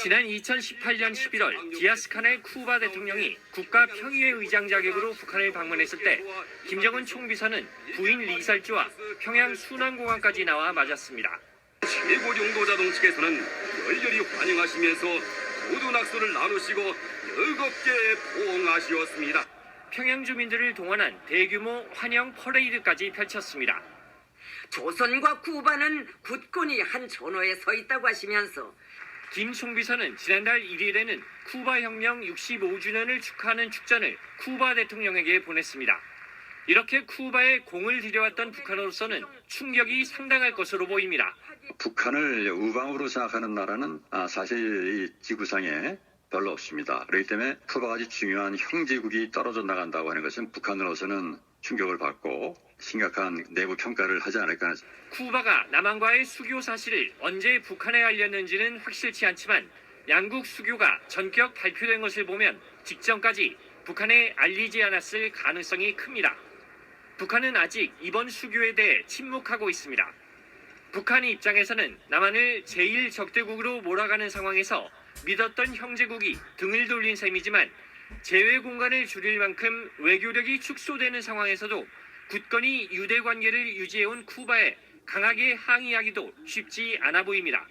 지난 2018년 11월 디아스카네 쿠바 대통령이 국가 평의회 의장 자격으로 북한을 방문했을 때 김정은 총비서는 부인 리설주와 평양 순환공항까지 나와 맞았습니다. 최고 용도자 동 측에서는 열렬히 환영하시면서 모두 낙서를 나누시고 즐겁게 포옹하시었습니다. 평양 주민들을 동원한 대규모 환영 퍼레이드까지 펼쳤습니다. 조선과 쿠바는 굳건히 한 전호에 서 있다고 하시면서 김 총비서는 지난달 1일에는 쿠바 혁명 65주년을 축하하는 축전을 쿠바 대통령에게 보냈습니다. 이렇게 쿠바에 공을 들여왔던 북한으로서는 충격이 상당할 것으로 보입니다. 북한을 우방으로 생각하는 나라는 아, 사실 이 지구상에 별로 없습니다. 그렇기 때문에 쿠바가 아주 중요한 형제국이 떨어져 나간다고 하는 것은 북한으로서는 충격을 받고 심각한 내부 평가를 하지 않을까 쿠바가 남한과의 수교 사실을 언제 북한에 알렸는지는 확실치 않지만 양국 수교가 전격 발표된 것을 보면 직전까지 북한에 알리지 않았을 가능성이 큽니다. 북한은 아직 이번 수교에 대해 침묵하고 있습니다. 북한 입장에서는 남한을 제1 적대국으로 몰아가는 상황에서 믿었던 형제국이 등을 돌린 셈이지만 제외 공간을 줄일 만큼 외교력이 축소되는 상황에서도 굳건히 유대 관계를 유지해온 쿠바에 강하게 항의하기도 쉽지 않아 보입니다.